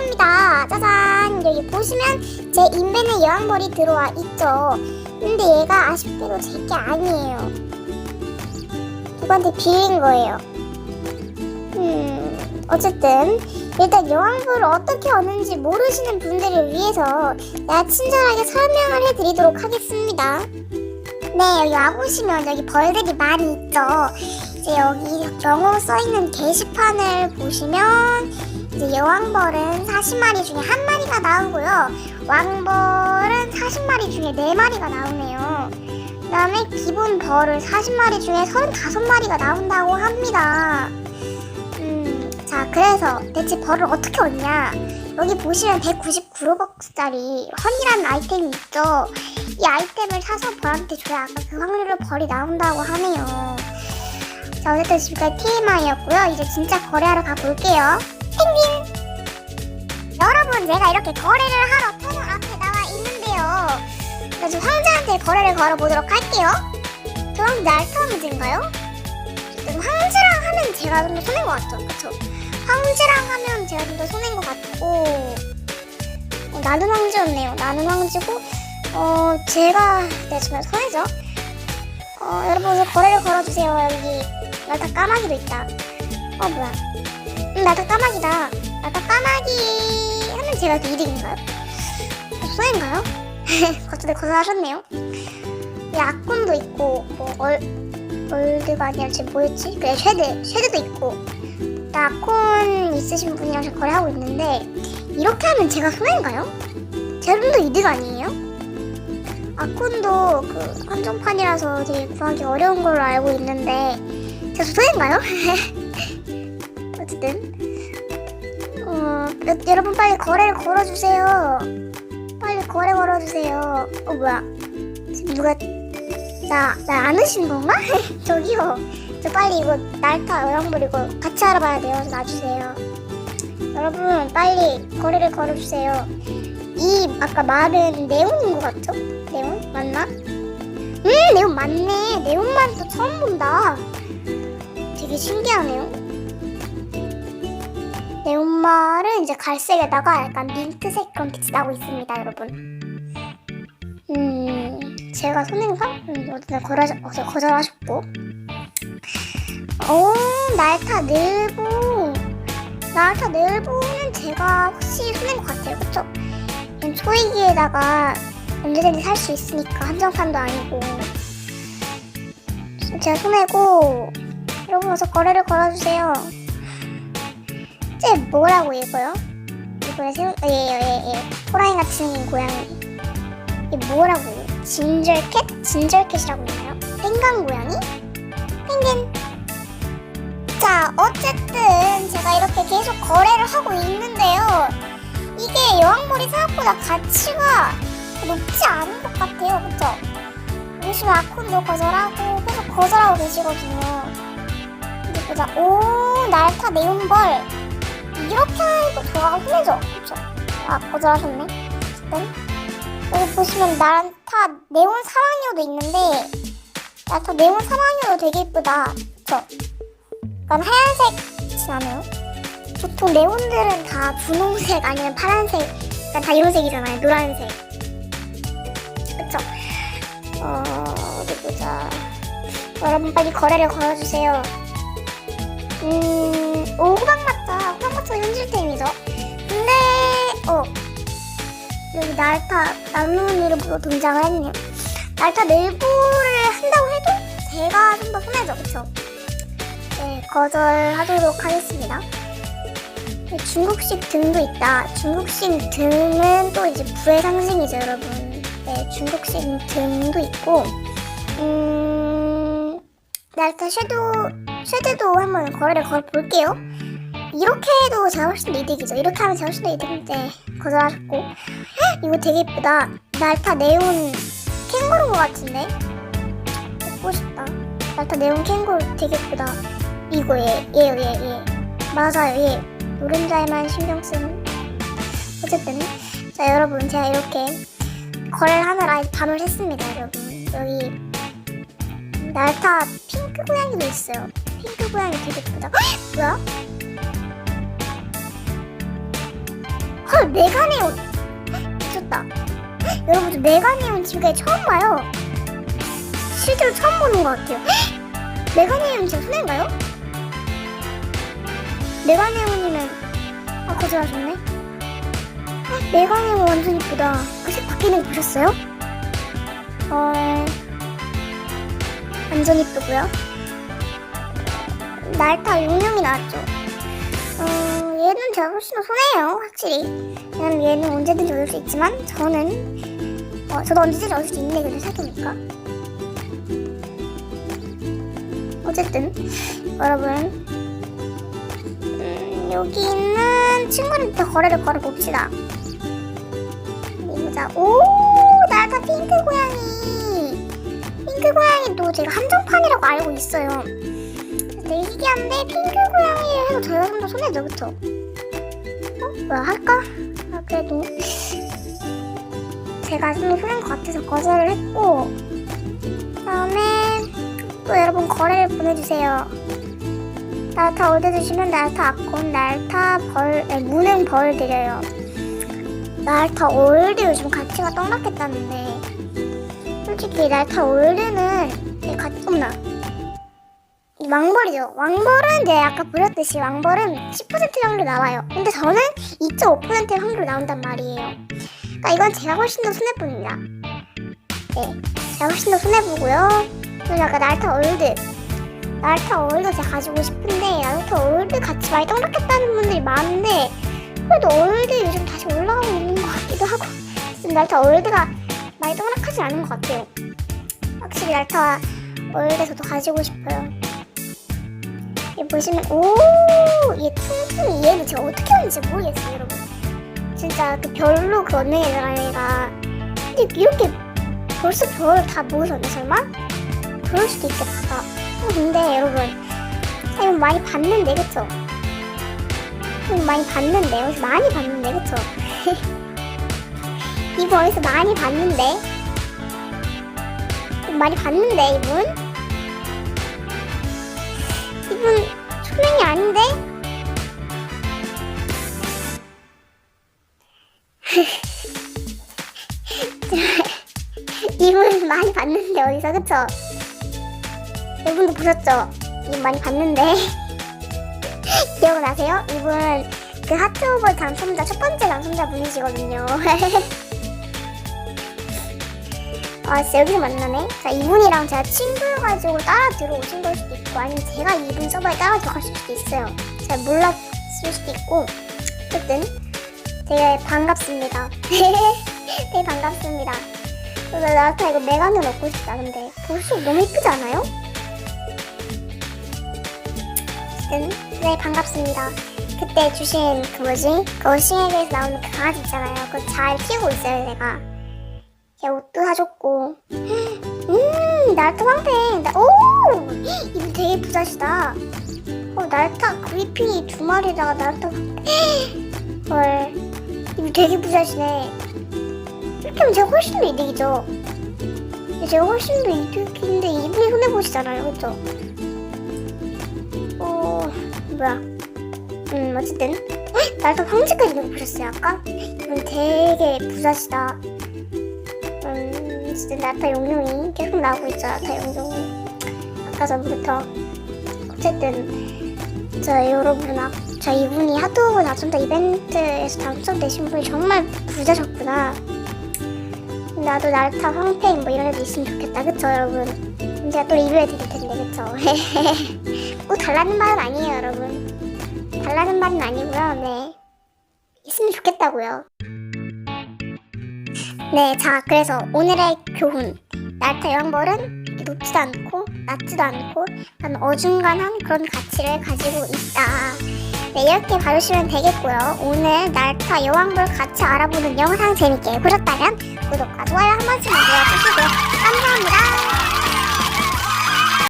합니다. 짜잔! 여기 보시면 제 인벤에 여왕벌이 들어와 있죠. 근데 얘가 아쉽게도 제 게 아니에요. 누구한테 빌린 거예요. 음, 어쨌든 일단 여왕벌을 어떻게 얻는지 모르시는 분들을 위해서 내가 친절하게 설명을 해드리도록 하겠습니다. 네, 여기 와보시면 여기 벌들이 많이 있죠. 이제 여기 영어 써있는 게시판을 보시면 여왕벌은 40마리 중에 한 마리가 나오고요. 왕벌은 40마리 중에 4마리가 나오네요. 그 다음에 기본 벌을 40마리 중에 35마리가 나온다고 합니다. 음, 자, 그래서 대체 벌을 어떻게 얻냐? 여기 보시면 199로벅스짜리 헌이라는 아이템이 있죠. 이 아이템을 사서 벌한테 줘야 아까 그 확률로 벌이 나온다고 하네요. 자, 어쨌든 지금까지 TMI였고요. 이제 진짜 거래하러 가볼게요. 펭귄! 여러분, 제가 이렇게 거래를 하러 터널 앞에 나와 있는데요. 그래서 황제한테 거래를 걸어보도록 할게요. 그럼 날타 문제인가요? 어쨌든 황제랑 하면 제가 좀 더 손해인 것 같죠? 그쵸? 황제랑 하면 제가 좀 더 손해인 것 같고 어, 나는 황제였네요. 나는 황제고 어 제가 네 정말 손해죠. 어 여러분 저 거래를 걸어주세요. 여기 나다 까마귀도 있다. 어 뭐야? 음, 나다 까마귀다. 나다 까마귀 하면 제가 더 이득인가요? 어, 손해인가요? 갑자기 거절하셨네요. 이 악군도 있고 뭐 얼, 얼드가 아니라 지금 뭐였지? 그래 쉐드 쉐드도 있고 나콘 있으신 분이랑 저 거래하고 있는데 이렇게 하면 제가 손해인가요? 더 이득 아니에요? 아콘도 그 한정판이라서 되게 구하기 어려운 걸로 알고 있는데 제가 손해인가요? 여, 여러분 빨리 거래를 걸어주세요 빨리 거래 걸어주세요 어 뭐야 지금 누가 나, 나 안으신 건가? 저기요. 저 빨리 이거 날타 여왕벌 이거 같이 알아봐야 돼요. 좀 놔주세요. 여러분, 빨리 거래를 걸어주세요. 이 아까 말은 네온인 것 같죠? 네온? 맞나? 음, 네온 맞네. 네온만 또 처음 본다. 되게 신기하네요. 네온말은 이제 갈색에다가 약간 민트색 그런 빛이 나고 있습니다, 여러분. 음, 제가 손인가? 음, 어쨌든 거절, 어제 거절하셨고. 오, 날타 늘보. 날타 늘보는 제가 확실히 손인 것 같아요. 그쵸? 음, 소이기에다가 언제든지 살 수 있으니까 한정판도 아니고. 제가 손해고, 여러분 어서 거래를 걸어주세요. 쟤 뭐라고 읽어요? 이번에 생, 예, 예, 예. 호랑이 같이 생긴 고양이. 이게 뭐라고요? 진절캣? 진절캣이라고 있나요? 펭강 고양이? 펭귄. 자, 어쨌든 제가 이렇게 계속 거래를 하고 있는데요. 이게 여왕몰이 생각보다 가치가 높지 않은 것 같아요. 그쵸? 요즘 아콘도 거절하고 계속 거절하고 계시거든요. 근데 보자. 오, 날타 네온벌. 이렇게 하니까 좋아가 흔해져. 그쵸? 아, 거절하셨네. 어쨌든. 여기 보시면 난타 네온 사랑요도 있는데 난타 네온 사랑요도 되게 예쁘다 그쵸? 약간 하얀색 지나네요 보통 네온들은 다 분홍색 아니면 파란색 약간 다 이런 색이잖아요 노란색 그쵸? 어... 어디 보자 여러분 빨리 거래를 걸어주세요 음... 오 호박 맞다 호박 맞다 현실템이죠 근데 어 여기 날타 나누는 이름으로 등장을 했네요. 날타 내부를 한다고 해도 제가 좀 더 손해죠, 그쵸? 네, 거절하도록 하겠습니다. 네, 중국식 등도 있다. 중국식 등은 또 이제 부의 상징이죠, 여러분. 네, 중국식 등도 있고, 음, 날타 섀도우, 섀도우 한번 거래를 걸어볼게요. 이렇게 해도 제가 훨씬 더 이득이죠. 이렇게 하면 제가 훨씬 더 이득인데 거절하셨고 헉, 이거 되게 예쁘다. 날타 네온 캥거루인 것 같은데 먹고 싶다. 날타 네온 캥거루 되게 예쁘다. 이거 얘, 얘요, 얘, 얘. 맞아요, 얘. 노른자에만 신경 쓴. 어쨌든 자 여러분 제가 이렇게 거래를 하느라 밤을 샜습니다, 여러분. 여기 날타 핑크 고양이도 있어요. 핑크 고양이 되게 예쁘다. 헉, 뭐야? 헐 메가네온. 미쳤다. 여러분 저 메가네온 지금까지 처음 봐요. 실제로 처음 보는 것 같아요. 메가네온 진짜 손해인가요? 메가네온이면 아 거절하셨네. 메가네온 완전 이쁘다. 그 색 바뀌는 거 보셨어요? 어 완전 이쁘고요 날타 용룡이 나왔죠 어, 얘는 제가 훨씬 더 손해요, 확실히. 왜냐면 얘는 언제든지 얻을 수 있지만, 저는, 어, 저도 언제든지 얻을 수 있네, 근데 생각해보니까. 어쨌든, 여러분. 음, 여기 있는 친구들부터 거래를 걸어봅시다. 보자. 오, 나다 핑크 고양이. 핑크 고양이도 제가 한정판이라고 알고 있어요. 희귀한데 핑크 고양이를 해도 좀더 손해죠 그쵸? 어? 뭐야 할까? 아 그래도 제가 좀더 손해인 것 같아서 거절을 했고 그 다음에 또 여러분 거래를 보내주세요 날타 올드 주시면 날타 아콘 날타 벌 아니, 무능 벌 드려요 날타 올드 요즘 가치가 떡락했다는데 솔직히 날타 올드는 되게 가치 없나 이 왕벌이죠. 왕벌은 네 아까 보셨듯이 왕벌은 10% 확률로 나와요. 근데 저는 2.5%의 확률로 나온단 말이에요. 그러니까 이건 제가 훨씬 더 손해보입니다. 네, 제가 훨씬 더 손해보고요. 그리고 아까 날타 올드. 날타 올드 제가 가지고 싶은데 날타 올드 같이 많이 떡락했다는 분들이 많은데 그래도 올드 요즘 다시 올라가고 있는 것 같기도 하고 지금 날타 올드가 많이 떡락하지 않은 것 같아요. 확실히 날타 올드 저도 가지고 싶어요. 이 보시면 오얘 퉁퉁이 얘는 제가 어떻게 하는지 모르겠어요 여러분 진짜 그 별로 그 언능이잖아 얘가 근데 이렇게 벌써 별 다 모으셨네 설마? 그럴 수도 있겠다 어, 근데 여러분 아, 이거 많이 봤는데 그쵸? 이거 많이 봤는데 어디서 많이 봤는데 그쵸? 이분 어디서 많이 봤는데 이거 많이 봤는데 이분? 이분 초면이 아닌데? 이분 많이 봤는데 어디서 그쵸? 이분도 보셨죠? 이분 많이 봤는데 기억나세요? 이분 그 하트 오버 당첨자 첫 번째 당첨자 분이시거든요 아 진짜 여기서 만나네. 자 이분이랑 제가 친구여가지고 따라 들어오신 걸 수도 있고 아니면 제가 이분 서버에 따라 들어갔을 수도 있어요. 잘 몰랐을 수도 있고. 어쨌든 되게 반갑습니다. 되게 반갑습니다. 나한테 이거 메가는 먹고 싶다. 근데 볼수록 너무 이쁘지 않아요? 어쨌든 네 반갑습니다. 그때 주신 그 뭐지? 그 어싱에게서 나오는 그 강아지 있잖아요. 그거 잘 키우고 있어요 제가 걔 옷도 사줬고. 음 날타 황팽 나- 오! 이분 되게 부자시다. 어 날타 그리핀이 두 마리다가 날타 헐. 이분 되게 부자시네. 이렇게 하면 제가 훨씬 더 이득이죠? 제가 훨씬 더 이득인데 이분이 손해보시잖아요 그쵸? 어 뭐야? 음 어쨌든. 헉, 날타 황제까지 이거 보셨어요 아까? 이분 되게 부자시다 음, 진짜 나타 용룡이 계속 나오고 있죠, 나타 용룡이. 아까 전부터. 어쨌든, 저 여러분, 아, 저 이분이 하드오브 당첨자 이벤트에서 당첨되신 분이 정말 부자셨구나. 나도 날타 황팽 뭐 이런 애도 있으면 좋겠다, 그쵸, 여러분? 제가 또 리뷰해 드릴 텐데, 그쵸? 꼭 달라는 말은 아니에요, 여러분. 달라는 말은 아니고요, 네. 있으면 좋겠다고요. 네, 자, 그래서 오늘의 교훈. 날타 이렇게 높지도 않고, 낮지도 않고, 약간 어중간한 그런 가치를 가지고 있다. 네, 이렇게 봐주시면 되겠고요. 오늘 날타 여왕벌 가치 알아보는 영상 재밌게 보셨다면 구독과 좋아요 한 번씩만 눌러주시고 감사합니다.